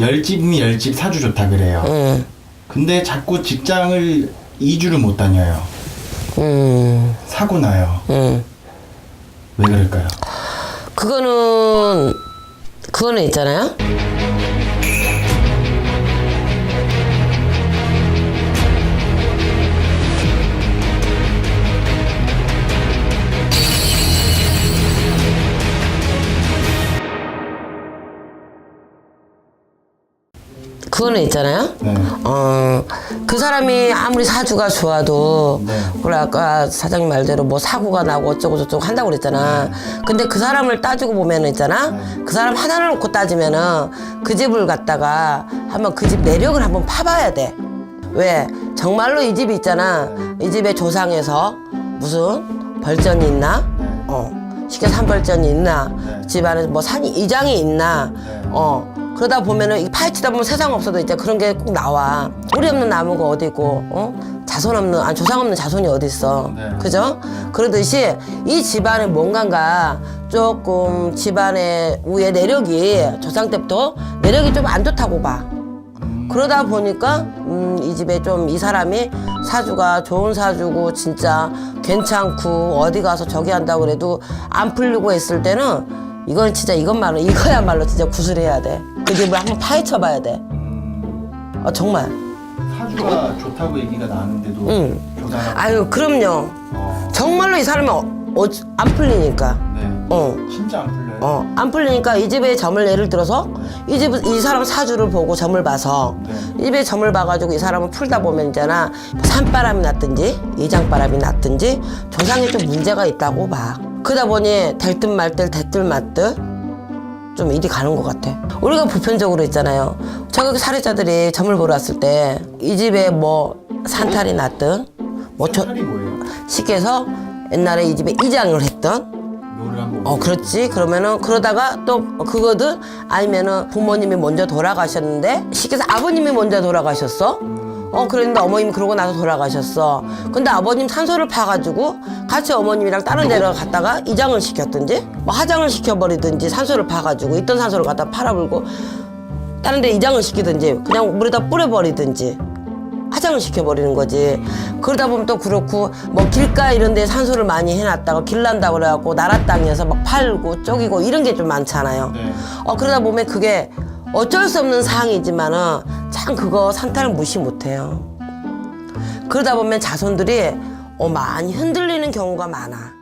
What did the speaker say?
열집이 열집 사주 좋다 그래요. 응. 근데 자꾸 직장을 2주를 못 다녀요. 음, 사고 나요. 음. 왜 그럴까요? 그거는 그거는 있잖아요. 그거는 있잖아요. 네. 어, 그 사람이 아무리 사주가 좋아도, 네. 그래, 아까 사장님 말대로 뭐 사고가 나고 어쩌고 저쩌고 한다고 그랬잖아. 근데 그 사람을 따지고 보면은 있잖아. 그 사람 하나를 놓고 따지면은 그 집을 갖다가 한번 그 집 내력을 한번 파봐야 돼. 왜? 정말로 이 집이 있잖아. 이 집의 조상에서 무슨 벌전이 있나? 어. 쉽게 산벌전이 있나? 네. 집안에 뭐 산이 이장이 있나? 네. 어. 그러다 보면은 이 파헤치다 보면 세상 없어도 이제 그런 게 꼭 나와. 뿌리 없는 나무가 어디 있고, 어? 자손 없는, 아, 조상 없는 자손이 어디 있어. 네. 그죠? 그러듯이 이 집안에 뭔가가 조금 집안의 위에 내력이 조상 때부터 내력이 좀 안 좋다고 봐. 그러다 보니까 음, 이 집에 좀 이 사람이 사주가 좋은 사주고 진짜 괜찮고 어디 가서 저기 한다고 그래도 안 풀리고 했을 때는 이건 진짜 이것만은 이거야말로 진짜 구슬해야 돼. 그 집을 한번 파헤쳐 봐야 돼. 음, 어, 정말. 사주가 좋다고 얘기가 나왔는데도 응. 교사가 아유 그럼요. 어, 정말로 이 사람이 어, 어, 안 풀리니까. 네. 어. 진짜 안 풀려요. 어, 안 풀리니까 이 집의 점을 예를 들어서 이 집, 이 사람 사주를 보고 점을 봐서 네. 이 집의 점을 봐가지고 이 사람을 풀다 보면 있잖아. 산바람이 났든지 이장바람이 났든지 조상에 좀 문제가 있다고 봐. 그러다 보니 될 듯 말 듯, 됐듯 말듯 좀 일이 가는 것 같아. 우리가 보편적으로 있잖아요. 저기 사례자들이 점을 보러 왔을 때 이 집에 뭐 산탈이 났든 뭐 저, 살이 뭐예요? 쉽게 해서 옛날에 이 집에 이장을 했던 어, 그렇지. 그러면은 그러다가 또 그거든 아니면은 부모님이 먼저 돌아가셨는데 쉽게 해서 아버님이 먼저 돌아가셨어. 어, 그랬는데 어머님이 그러고 나서 돌아가셨어. 근데 아버님 산소를 파가지고 같이 어머님이랑 다른 데로 갔다가 이장을 시켰든지 뭐 하장을 시켜버리든지 산소를 파가지고 있던 산소를 갖다 팔아불고 다른 데 이장을 시키든지 그냥 물에다 뿌려버리든지 화장을 시켜버리는 거지. 그러다 보면 또 그렇고 뭐 길가 이런 데 산소를 많이 해놨다가 길 난다고 그래갖고 나라 땅에서 막 팔고 쪼기고 이런 게 좀 많잖아요. 네. 어 그러다 보면 그게 어쩔 수 없는 사항이지만은 참 그거 산탈을 무시 못해요. 그러다 보면 자손들이 어 많이 흔들리는 경우가 많아.